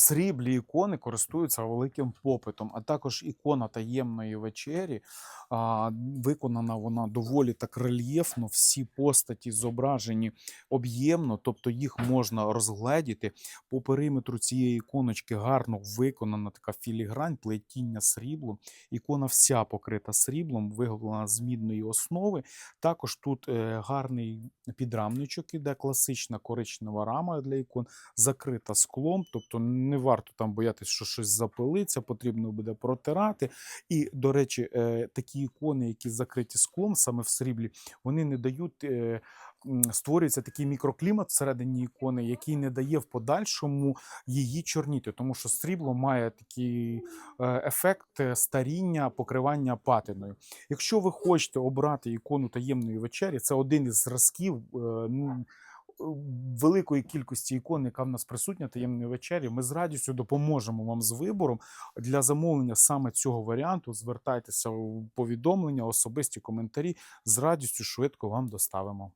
Сріблі ікони користуються великим попитом, а також ікона таємної вечері. А, виконана вона доволі так рельєфно. Всі постаті зображені об'ємно, тобто їх можна розгледіти. По периметру цієї іконочки гарно виконана така філігрань, плетіння сріблом. Ікона вся покрита сріблом, виготовлена з мідної основи. Також тут е, гарний підрамничок іде, класична коричнева рама для ікон, закрита склом, тобто не варто там боятися, що щось запилиться, потрібно буде протирати. І, до речі, е, такі ікони, які закриті склом, саме в сріблі, вони не дають. е, Створюється такий мікроклімат всередині ікони, який не дає в подальшому її чорніти, тому що срібло має такий е, ефект старіння, покривання патиною. Якщо ви хочете обрати ікону таємної вечері, це один із зразків. ну, Великої кількості ікон, яка в нас присутня таємної вечері, ми з радістю допоможемо вам з вибором. Для замовлення саме цього варіанту звертайтеся у повідомлення, особисті коментарі. З радістю швидко вам доставимо.